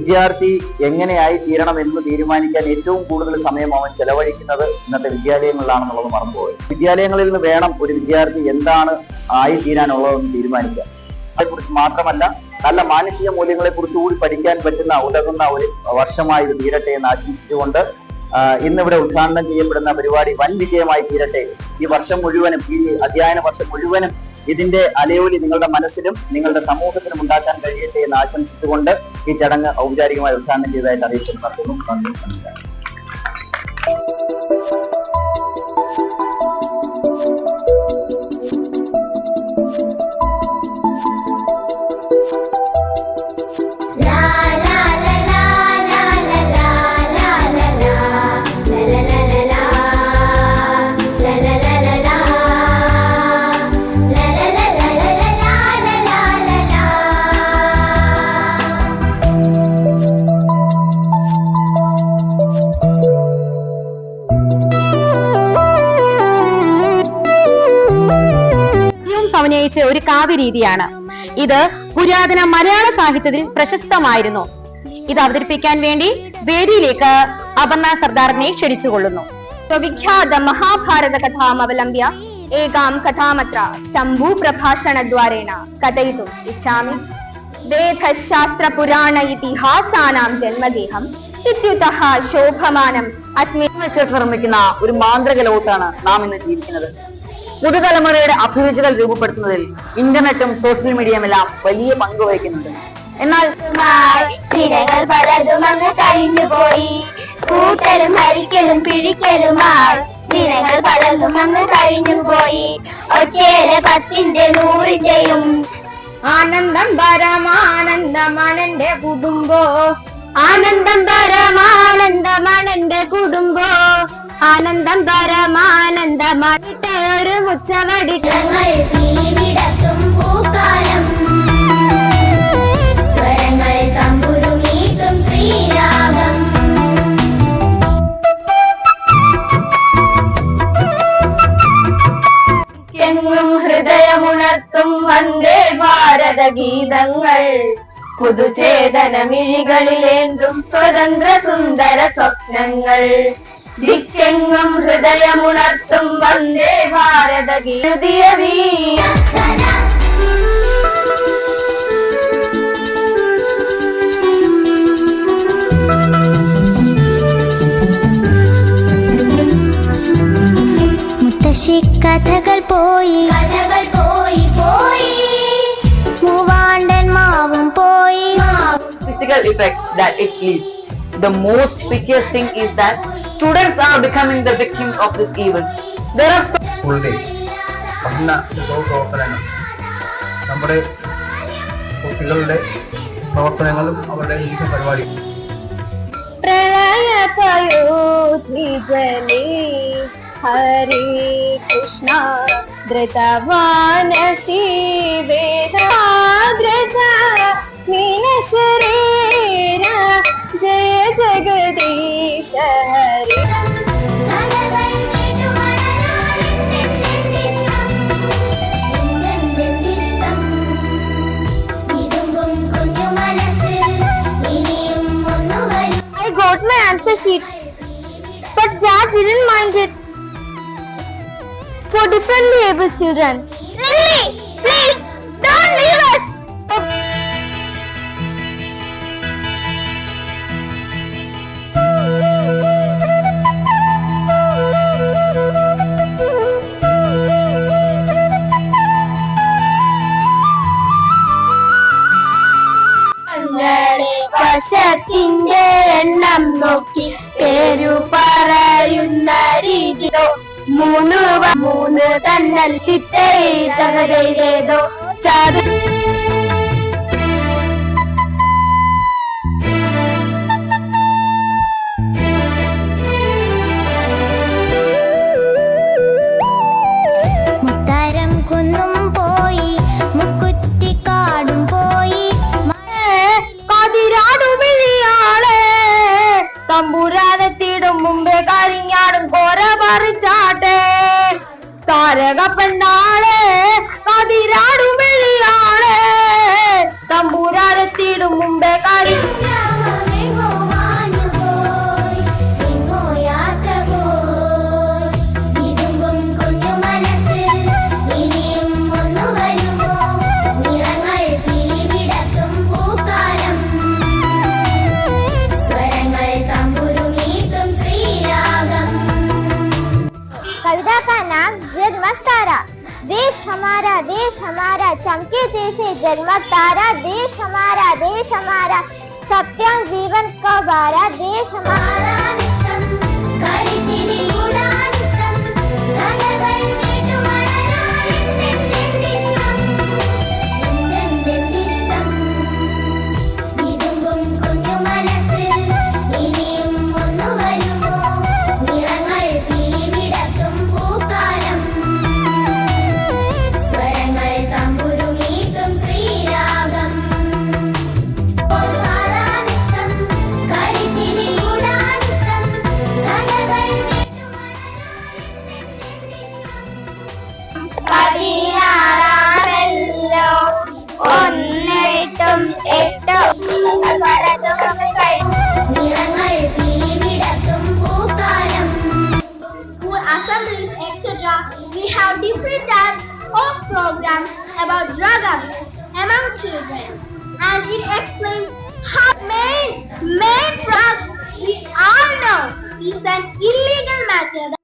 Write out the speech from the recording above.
വിദ്യാർത്ഥി എങ്ങനെയായി തീരണം എന്ന് തീരുമാനിക്കാൻ ഏറ്റവും കൂടുതൽ സമയം അവൻ ചെലവഴിക്കുന്നത് ഇന്നത്തെ വിദ്യാലയങ്ങളിലാണെന്നുള്ളത് മറന്നുപോയത് വിദ്യാലയങ്ങളിൽ നിന്ന് വേണം ഒരു വിദ്യാർത്ഥി എന്താണ് ആയി തീരാനുള്ളതെന്ന് തീരുമാനിക്കുക അതേക്കുറിച്ച് മാത്രമല്ല നല്ല മാനുഷിക മൂല്യങ്ങളെ കുറിച്ച് കൂടി പഠിക്കാൻ പറ്റുന്ന ഉതകുന്ന ഒരു വർഷമായി ഇത് തീരട്ടെ എന്ന് ആശംസിച്ചുകൊണ്ട് ഇന്നിവിടെ ഉദ്ഘാടനം ചെയ്യപ്പെടുന്ന പരിപാടി വൻ വിജയമായി തീരട്ടെ. ഈ വർഷം മുഴുവനും ഈ അധ്യയന വർഷം മുഴുവനും ഇതിന്റെ അലയോലി നിങ്ങളുടെ മനസ്സിലും നിങ്ങളുടെ സമൂഹത്തിലും ഉണ്ടാക്കാൻ കഴിയട്ടെ എന്ന് ആശംസിച്ചുകൊണ്ട് ഈ ചടങ്ങ് ഔപചാരികമായി ഉദ്ഘാടനം ചെയ്തതായിട്ട് അറിയിച്ചു നടത്തുന്നു നന്ദി നമസ്കാരം. ഒരു കാവ്യരീതിയാണ്. ഇത് പുരാതന മലയാള സാഹിത്യത്തിൽ പ്രശസ്തമായിരുന്നു. ഇത് അവതരിപ്പിക്കാൻ വേണ്ടി വേദിയിലേക്ക് അപർണ സർദാറിനെ ക്ഷണിച്ചുകൊള്ളുന്നു. വിഖ്യാത മഹാഭാരത കഥാം അവലംബ്യ ഏകാം കഥാമത്ര ചമ്പൂ പ്രഭാഷണദ്വാരേണ കഥയിതു ഇച്ഛാമി. വേദശാസ്ത്ര പുരാണ ഇതിഹാസാനാം ജന്മദേഹം ശോഭമാനം നിർമ്മിക്കുന്ന ഒരു മാന്ത്രിക ലോകത്താണ് നാം ഇന്ന് ജീവിക്കുന്നത്. പുതുതലമുറയുടെ അഭിരുചികൾ രൂപപ്പെടുത്തുന്നതിൽ ഇന്റർനെറ്റും സോഷ്യൽ മീഡിയയും എല്ലാം വലിയ പങ്ക് വഹിക്കുന്നുണ്ട്. എന്നാൽ കഴിഞ്ഞുപോയി കൂട്ടലും ഹരിക്കലും പിഴിക്കലുമായി ദിനങ്ങൾ പലതും കഴിഞ്ഞുപോയി ഒറ്റേറെ പത്തിന്റെ നൂറിന്റെയും ആനന്ദം പരമാനന്ദമണന്റെ കുടുംബോ. ആനന്ദം പരമാനന്ദമണെന്റെ കുടുംബോ. ആനന്ദം പരമാനന്ദമായിട്ട് ഒരു മുച്ചവടി ഹൃദയമുണർത്തും വന്ദേ ഭാരത ഗീതങ്ങൾ പുതുചേതന മിഴികളിലേന്തും സ്വതന്ത്ര സുന്ദര സ്വപ്നങ്ങൾ ദിക്കെങ്ങും ഹൃദയമുണർത്തും വന്ദേ ഭാരത ഗീതിയ വീര മുത്തശ്ശി കഥകൾ പോയി. കഥകൾ പോയി പോയി. മൂവാണ്ടൻ മാവും പോയി. Physical effect that it leaves. The most ഫിക്കിയസ് thing is that students are becoming the victims of this evil. There are so full day പഠന പ്രവർത്തനങ്ങൾ. നമ്മുടെ കുട്ടികളുടെ പ്രവർത്തനങ്ങളും അവരുടെ വിവിധ പരിപാടികളും. പ്രളയപയോധിജലേ ഹരേ Krishna ധൃതവാനസി വേദാദ്രത മീനശരീര Jaya ജഗദീശ sheet, but Dad didn't mind it. For differently able children. വശത്തിന്റെ എണ്ണം നോക്കി പേരു പറയുന്ന രീതിയോ മൂന്ന് മൂന്ന് തന്നൽ ചിത്തേതോ ചാതു தாரக பண்ணார் हमारा चमके जैसे जगमग तारा देश हमारा देश हमारा सत्यम जीवन का बारा देश हमारा। Programs about drug abuse among children. And it explains how main, main drugs we all know is an illegal method